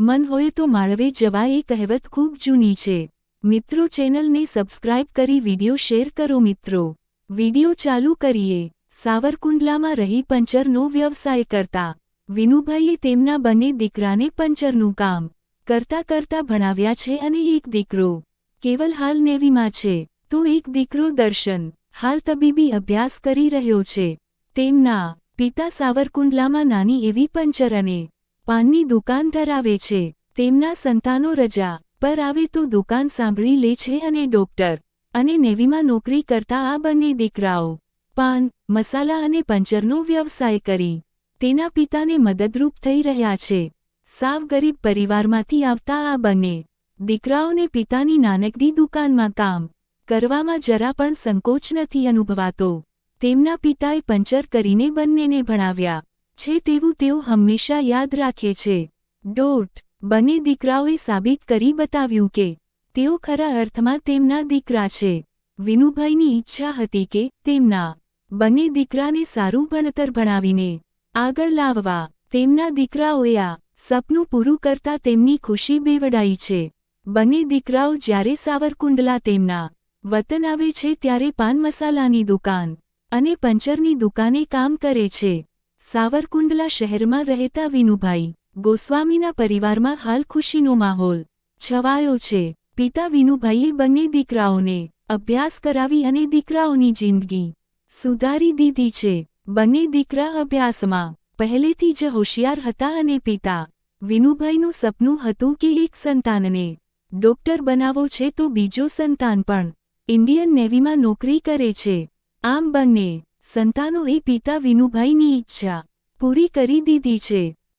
મન હોય તો માળવે જવા એ કહેવત ખૂબ જૂની છે. મિત્રો, ચેનલને સબસ્ક્રાઇબ કરી વિડિયો શેર કરો મિત્રો. વિડિયો ચાલુ કરીએ. સાવરકુંડલામાં રહી પંચરનો વ્યવસાય કરતા. વિનુભાઈએ તેમના બંને દીકરાને પંચરનું કામ કરતા કરતા ભણાવ્યા છે અને એક દીકરો. કેવલ હાલ નેવીમાં છે. તો એક દીકરો દર્શન. હાલ તબીબી અભ્યાસ કરી રહ્યો છે. તેમના પિતા સાવરકુંડલામાં નાની એવી પંચર અને પાનની દુકાન ધરાવે છે. તેમના સંતાનો રજા પર આવે તો દુકાન સાંભળી લે છે અને ડોક્ટર અને નેવીમાં નોકરી કરતા આ બંને દીકરાઓ પાન, મસાલા અને પંચરનો વ્યવસાય કરી તેના પિતાને મદદરૂપ થઈ રહ્યા છે. સાવ ગરીબ પરિવારમાંથી આવતા આ બંને દીકરાઓને પિતાની નાનકડી દુકાનમાં કામ કરવામાં જરા પણ સંકોચ નથી અનુભવાતો. તેમના પિતાએ પંચર કરીને બંનેને ભણાવ્યા. છે તેવું તેઓ હંમેશા યાદ રાખે છે. ડોટ બંને દીકરાઓએ સાબિત કરી બતાવ્યું કે, તેઓ ખરા અર્થમાં તેમના દીકરા છે. વિનુભાઈની ઈચ્છા હતી કે, તેમના બંને દીકરાને સારું ભણતર ભણાવીને આગળ લાવવા, તેમના દીકરાઓએ આ સપનું પૂરું કરતા તેમની ખુશી બેવડાઈ છે. બંને દીકરાઓ જ્યારે સાવરકુંડલા તેમના વતન આવે છે ત્યારે પાન મસાલાની દુકાન અને પંચરની દુકાને કામ કરે છે. સાવરકુંડલા શહેરમાં રહેતા વિનુભાઈ ગોસ્વામીના પરિવારમાં હાલ ખુશીનો માહોલ છવાયો છે. પિતા વિનુભાઈએ બંને દીકરાઓને અભ્યાસ કરાવી અને દીકરાઓની જિંદગી સુધારી દીધી છે. બંને દીકરા અભ્યાસમાં પહેલેથી જ હોશિયાર હતા અને પિતા વિનુભાઈનું સપનું હતું કે એક સંતાનને ડોક્ટર બનાવો છે તો બીજો સંતાન પણ ઇન્ડિયન નેવીમાં નોકરી કરે છે. આમ બંને સંતાનોએ પિતા વિનુભાઈની ઈચ્છા પૂરી કરી દીધી છે.